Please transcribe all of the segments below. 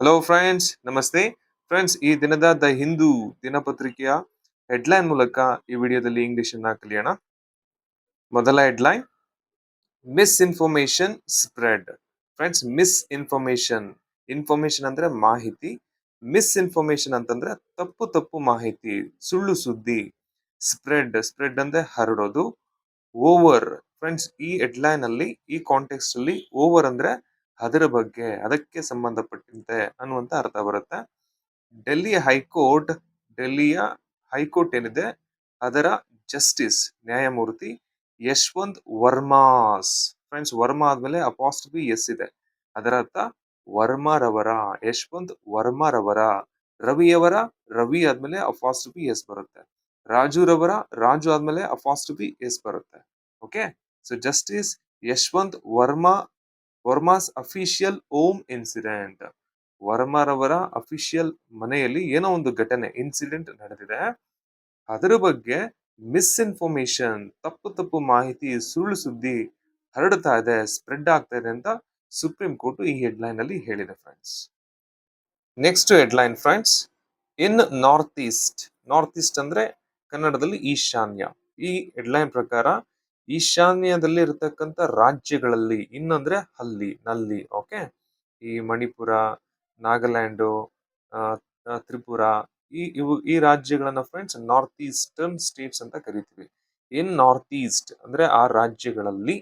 Hello friends ನಮಸ್ತೆ. Friends ಈ ದಿನದ ದ ಹಿಂದೂ ದಿನಪತ್ರಿಕೆಯ ಹೆಡ್ಲೈನ್ ಮೂಲಕ ಈ ವಿಡಿಯೋದಲ್ಲಿ ಇಂಗ್ಲಿಷ್ ಅನ್ನ ಕಲಿಯೋಣ. ಮೊದಲ headline misinformation spread friends misinformation information ಅಂದ್ರೆ ಮಾಹಿತಿ. ಮಿಸ್ ಇನ್ಫಾರ್ಮೇಶನ್ ಅಂತಂದ್ರೆ ತಪ್ಪು ತಪ್ಪು ಮಾಹಿತಿ, ಸುಳ್ಳು ಸುದ್ದಿ. ಸ್ಪ್ರೆಡ್ ಸ್ಪ್ರೆಡ್ ಅಂದ್ರೆ ಹರಡೋದು. ಓವರ್ ಫ್ರೆಂಡ್ಸ್ ಈ ಹೆಡ್ಲೈನ್ ಅಲ್ಲಿ, ಈ ಕಾಂಟೆಕ್ಸ್ಟ್ ಅಲ್ಲಿ ಓವರ್ ಅಂದ್ರೆ ಅದರ ಬಗ್ಗೆ ಅದಕ್ಕೆ ಸಂಬಂಧಪಟ್ಟಂತೆ ಅನ್ನುವಂತ ಅರ್ಥ ಬರುತ್ತೆ. ಡೆಲ್ಲಿ ಹೈಕೋರ್ಟ್, ಡೆಲ್ಲಿಯ ಹೈಕೋರ್ಟ್ ಏನಿದೆ? ಅದರ ಜಸ್ಟಿಸ್, ನ್ಯಾಯಮೂರ್ತಿ ಯಶವಂತ್ ವರ್ಮಾಸ್. ಫ್ರೆಂಡ್ಸ್, ವರ್ಮಾ ಆದ್ಮೇಲೆ ಅಪಾಸ್ಟ್ರಫಿ ಎಸ್ ಇದೆ. ಅದರ ಅರ್ಥ ವರ್ಮಾರವರ, ಯಶವಂತ್ ವರ್ಮಾರವರ ರವಿಯವರ ರವಿ ಆದ್ಮೇಲೆ ಬಿ ಎಸ್ ಬರುತ್ತೆ. ರಾಜು ರವರ, ರಾಜು ಆದ್ಮೇಲೆ ಅಪಾಸ್ಟ್ರಫಿ ಎಸ್ ಬರುತ್ತೆ. Okay? So, justice Yashwant Varma Varma's official home incident. ವರ್ಮಾರವರ official ಮನೆಯಲ್ಲಿ ಏನೋ ಒಂದು ಘಟನೆ, ಇನ್ಸಿಡೆಂಟ್ ನಡೆದಿದೆ. ಅದರ ಬಗ್ಗೆ ಮಿಸ್ಇನ್ಫಾರ್ಮೇಶನ್ ತಪ್ಪು ತಪ್ಪು ಮಾಹಿತಿ, ಸುಳ್ಳು ಸುದ್ದಿ ಹರಡ್ತಾ ಇದೆ, ಸ್ಪ್ರೆಡ್ ಆಗ್ತಾ ಇದೆ ಅಂತ ಸುಪ್ರೀಂ ಕೋರ್ಟ್ ಈ ಹೆಡ್ಲೈನ್ ಅಲ್ಲಿ ಹೇಳಿದೆ friends. Next headline friends, in north east north east ಅಂದ್ರೆ ಕನ್ನಡದಲ್ಲಿ ಈಶಾನ್ಯ. ಈ ಹೆಡ್ಲೈನ್ ಪ್ರಕಾರ ಈಶಾನ್ಯದಲ್ಲಿ ಇರತಕ್ಕಂಥ ರಾಜ್ಯಗಳಲ್ಲಿ, ಇನ್ನಂದ್ರೆ ಅಲ್ಲಿ ನಲ್ಲಿ ಓಕೆ ಈ ಮಣಿಪುರ, ನಾಗಾಲ್ಯಾಂಡು ತ್ರಿಪುರ, ಈ ಇವು, ಈ ರಾಜ್ಯಗಳನ್ನ ಫ್ರೆಂಡ್ಸ್ ನಾರ್ತ್ ಈಸ್ಟರ್ನ್ ಸ್ಟೇಟ್ಸ್ ಅಂತ ಕರಿತೀವಿ. ಇನ್ ನಾರ್ತ್ ಈಸ್ಟ್ ಅಂದ್ರೆ ಆ ರಾಜ್ಯಗಳಲ್ಲಿ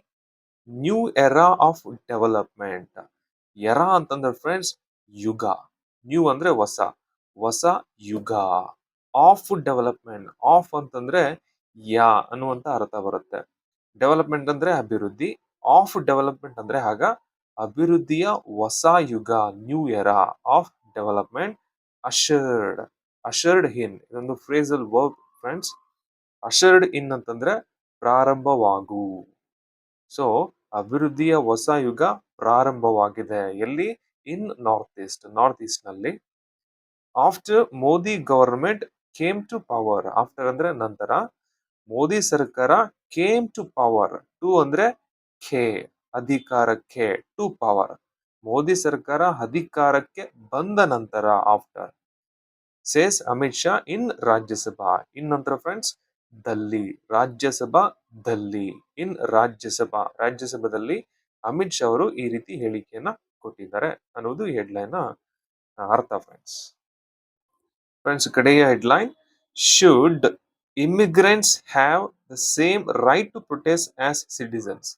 new era of development era ಅಂತಂದ್ರೆ ಫ್ರೆಂಡ್ಸ್ ಯುಗ. ನ್ಯೂ ಅಂದ್ರೆ ಹೊಸ. ಹೊಸ ಯುಗ. ಆಫ್ ಡೆವಲಪ್ಮೆಂಟ್ ಆಫ್ ಅಂತಂದ್ರೆ ಯಾ ಅನ್ನುವಂತ ಅರ್ಥ ಬರುತ್ತೆ. ಡೆವಲಪ್ಮೆಂಟ್ ಅಂದ್ರೆ ಅಭಿವೃದ್ಧಿ. ಆಫ್ ಡೆವಲಪ್ಮೆಂಟ್ ಅಂದ್ರೆ ಆಗ ಅಭಿವೃದ್ಧಿಯ ಹೊಸ ಯುಗ new era of development ushered ushered in ಇದೊಂದು phrasal verb friends ushered in ಅಂತಂದ್ರೆ ಪ್ರಾರಂಭವಾಗು. ಸೊ ಅಭಿವೃದ್ಧಿಯ ಹೊಸ ಯುಗ ಪ್ರಾರಂಭವಾಗಿದೆ. ಎಲ್ಲಿ? In north east north ಈಸ್ಟ್ನಲ್ಲಿ. After Modi government came to power after ಅಂದ್ರೆ ನಂತರ ಮೋದಿ ಸರ್ಕಾರ ಕೇಮ್ ಟು ಪವರ್ ಟು ಅಂದ್ರೆ ಖೇ ಅಧಿಕಾರಕ್ಕೆ ಟು ಪವರ್ ಮೋದಿ ಸರ್ಕಾರ ಅಧಿಕಾರಕ್ಕೆ ಬಂದ ನಂತರ after says Amit Shah in Rajya Sabha. In ನಂತರ ಫ್ರೆಂಡ್ಸ್ ದಲ್ಲಿ. ರಾಜ್ಯಸಭಾ, ದಲ್ಲಿ. ಇನ್ ರಾಜ್ಯಸಭಾ. ರಾಜ್ಯಸಭಾದಲ್ಲಿ ಅಮಿತ್ ಶಾ ಅವರು ಈ ರೀತಿ ಹೇಳಿಕೆಯನ್ನ ಕೊಟ್ಟಿದ್ದಾರೆ ಅನ್ನೋದು ಹೆಡ್ಲೈನ್ ಅರ್ಥ ಫ್ರೆಂಡ್ಸ್ ಫ್ರೆಂಡ್ಸ್ ಕಡೆಯ headline should immigrants have the same right to protest as citizens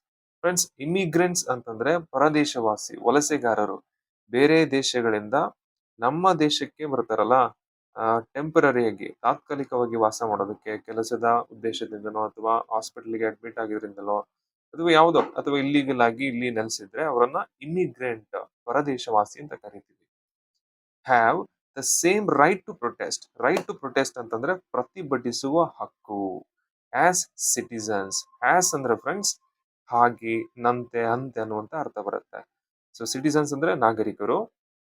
friends immigrants ಅಂತಂದ್ರೆ ಪರದೇಶವಾಸಿ, ವಲಸೆಗಾರರು. ಬೇರೆ ದೇಶಗಳಿಂದ ನಮ್ಮ ದೇಶಕ್ಕೆ ಬರ್ತಾರಲ್ಲ ಟೆಂಪರರಿಯಾಗಿ ತಾತ್ಕಾಲಿಕವಾಗಿ ವಾಸ ಮಾಡೋದಕ್ಕೆ ಕೆಲಸದ ಉದ್ದೇಶದಿಂದನೋ ಅಥವಾ ಹಾಸ್ಪಿಟಲ್ಗೆ ಅಡ್ಮಿಟ್ ಆಗಿದ್ರಿಂದಲೋ, ಅಥವಾ ಯಾವುದೋ, ಅಥವಾ ಇಲ್ಲಿಗಲ್ ಆಗಿ ಇಲ್ಲಿ ನೆಲೆಸಿದ್ರೆ, ಅವರನ್ನ ಇಮಿಗ್ರೆಂಟ್ ಪರದೇಶವಾಸಿ ಅಂತ ಕರಿತೀವಿ. Have the same right to protest right to protest ಅಂತಂದ್ರೆ ಪ್ರತಿಭಟಿಸುವ ಹಕ್ಕು. ಆಸ್ ಸಿಟಿಸನ್ಸ್ ಆಸ್ ಅಂದ್ರೆ ಫ್ರೆಂಡ್ಸ್ ಹಾಗೆ ನಂತೆ ಅಂತೆ ಅನ್ನುವಂತ ಅರ್ಥ ಬರುತ್ತೆ. ಸೊ ಸಿಟಿಸನ್ಸ್ ಅಂದ್ರೆ ನಾಗರಿಕರು.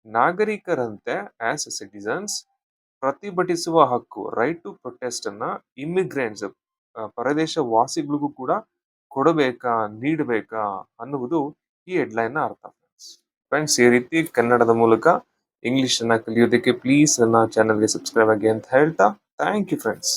ನಾಗರಿಕರಂತೆ ಆಸ್ ಸಿಟಿಸನ್ಸ್ ಪ್ರತಿಭಟಿಸುವ ಹಕ್ಕು ರೈಟ್ ಟು ಪ್ರೊಟೆಸ್ಟ್ ಅನ್ನ ಇಮಿಗ್ರೆಂಟ್ಸ್ ಪರದೇಶ ವಾಸಿಗಳಿಗೂ ಕೂಡ ಕೊಡಬೇಕಾ, ನೀಡಬೇಕಾ ಅನ್ನುವುದು ಈ ಹೆಡ್ಲೈನ್ ಅರ್ಥ. ಫ್ರೆಂಡ್ಸ್ ಈ ರೀತಿ ಕನ್ನಡದ ಮೂಲಕ ಇಂಗ್ಲಿಷ್ ಅನ್ನ ಕಲಿಯೋದಕ್ಕೆ ಪ್ಲೀಸ್ ನನ್ನ ಚಾನಲ್ಗೆ ಸಬ್ಸ್ಕ್ರೈಬ್ ಆಗಿ ಅಂತ ಹೇಳ್ತಾ ಥ್ಯಾಂಕ್ ಯು ಫ್ರೆಂಡ್ಸ್